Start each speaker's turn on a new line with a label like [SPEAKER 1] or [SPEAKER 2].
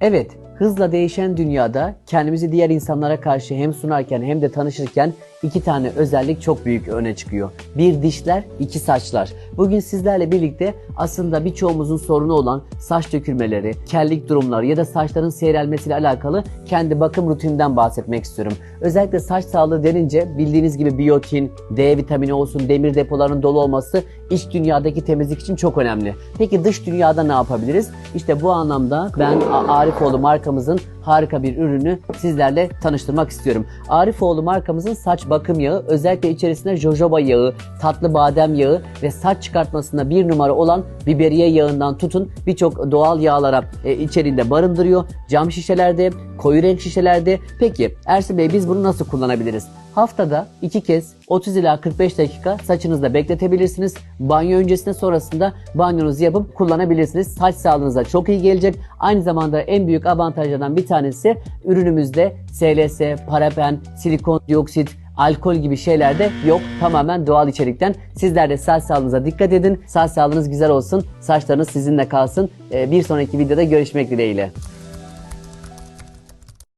[SPEAKER 1] Evet, hızla değişen dünyada kendimizi diğer insanlara karşı hem sunarken hem de tanışırken iki tane özellik çok büyük öne çıkıyor. Bir dişler, iki saçlar. Bugün sizlerle birlikte aslında birçoğumuzun sorunu olan saç dökülmeleri, kellik durumları ya da saçların seyrelmesiyle alakalı kendi bakım rutininden bahsetmek istiyorum. Özellikle saç sağlığı denince bildiğiniz gibi biyotin, D vitamini olsun, demir depolarının dolu olması iç dünyadaki temizlik için çok önemli. Peki dış dünyada ne yapabiliriz? İşte bu anlamda ben Arifoğlu markamızın harika bir ürünü sizlerle tanıştırmak istiyorum. Arifoğlu markamızın saç bakım yağı özellikle içerisinde jojoba yağı, tatlı badem yağı ve saç çıkartmasında bir numara olan biberiye yağından tutun birçok doğal yağlara e, içeriğinde barındırıyor. Cam şişelerde, koyu renk şişelerde. Peki Ersin Bey biz bunu nasıl kullanabiliriz? Haftada iki kez 30 ila 45 dakika saçınızda bekletebilirsiniz. Banyo öncesinde sonrasında banyonuzu yapıp kullanabilirsiniz. Saç sağlığınıza çok iyi gelecek. Aynı zamanda en büyük avantajlardan bir tanesi ürünümüzde SLS, paraben, silikon dioksit, alkol gibi şeyler de yok. Tamamen doğal içerikten. Sizler de saç sağlığınıza dikkat edin. Saç sağlığınız güzel olsun. Saçlarınız sizinle kalsın. Ee, Bir sonraki videoda görüşmek dileğiyle.